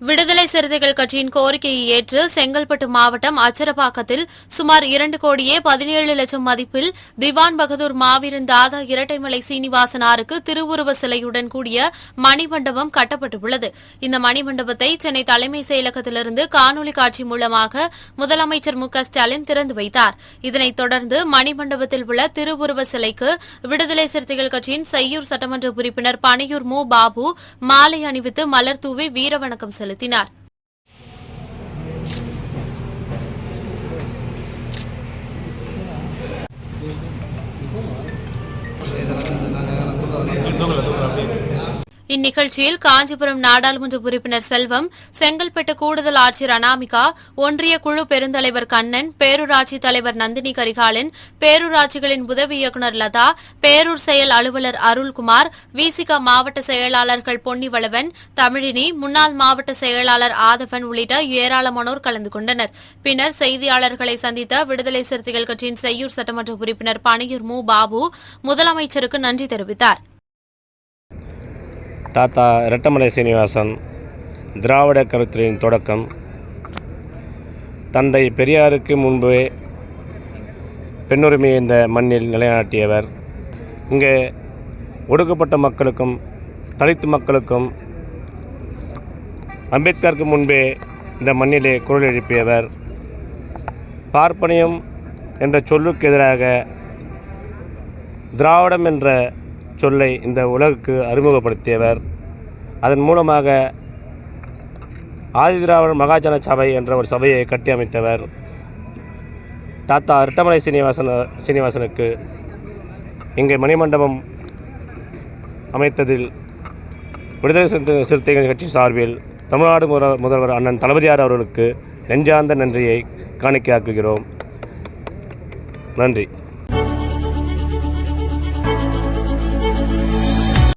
விடுதலை சிறுத்தைகள் கட்சியின் கோரிக்கையை ஏற்று செங்கல்பட்டு மாவட்டம் அச்சரப்பாக்கத்தில் சுமார் இரண்டு கோடியே பதினேழு லட்சம் மதிப்பில் திவான் பகதூர் மாவீரன் தாதா இரட்டைமலை சீனிவாசனாருக்கு திருவுருவ சிலையுடன் கூடிய மணிமண்டபம் கட்டப்பட்டுள்ளது. இந்த மணிமண்டபத்தை சென்னை தலைமை செயலகத்திலிருந்து காணொலி காட்சி மூலமாக முதலமைச்சர் மு க ஸ்டாலின் திறந்து வைத்தார். இதனைத் தொடர்ந்து மணிமண்டபத்தில் உள்ள திருவுருவ சிலைக்கு விடுதலை சிறுத்தைகள் கட்சியின் செய்யூர் சட்டமன்ற உறுப்பினர் பனையூர் மு. பாபு மாலை அணிவித்து மலர் தூவி வீரவணக்கம் செலுத்தினார். செலுத்தினார் இந்நிகழ்ச்சியில் காஞ்சிபுரம் நாடாளுமன்ற உறுப்பினர் செல்வம் செங்கல்பட்டு கூடுதல் ஆட்சியர் அனாமிகா ஒன்றிய குழு பெருந்தலைவர் கண்ணன் பேரூராட்சி தலைவர் நந்தினி கரிகாலன் பேரூராட்சிகளின் உதவி இயக்குநர் லதா பேரூர் செயல் அலுவலர் அருள்குமார் விசிக மாவட்ட செயலாளர்கள் பொன்னிவளவன் தமிழினி முன்னாள் மாவட்ட செயலாளர் ஆதவன் உள்ளிட்ட ஏராளமானோர் கலந்து கொண்டனர். பின்னர் செய்தியாளர்களை சந்தித்த விடுதலை சிறுத்தைகள் கட்சியின் செய்யூர் சட்டமன்ற உறுப்பினர் பனையூர் மு. பாபு முதலமைச்சருக்கு நன்றி தெரிவித்தார். தாத்தா ரெட்டமலை சீனிவாசன் திராவிட கருத்தின் தொடக்கம். தந்தை பெரியாருக்கு முன்பே பெண்ணுரிமையை இந்த மண்ணில் நிலைநாட்டியவர். இங்கே ஒடுக்கப்பட்ட மக்களுக்கும் தலித்து மக்களுக்கும் அம்பேத்கருக்கு முன்பே இந்த மண்ணிலே குரல் எழுப்பியவர். பார்ப்பனியம் என்ற சொல்லுக்கு எதிராக திராவிடம் என்ற சொல்லை இந்த உலகுக்கு அறிமுகப்படுத்தியவர். அதன் மூலமாக ஆதிதிராவிடர் மகாஜன சபை என்ற ஒரு சபையை கட்டியமைத்தவர் தாத்தா இரட்டமலை சீனிவாசன் சீனிவாசனுக்கு இங்கே மணிமண்டபம் அமைத்ததில் விடுதலை சிறுத்தைகள் கட்சி சார்பில் தமிழ்நாடு முதல் முதல்வர் அண்ணன் தளபதியார் அவர்களுக்கு நெஞ்சார்ந்த நன்றியை காணிக்கையாக்குகிறோம். நன்றி.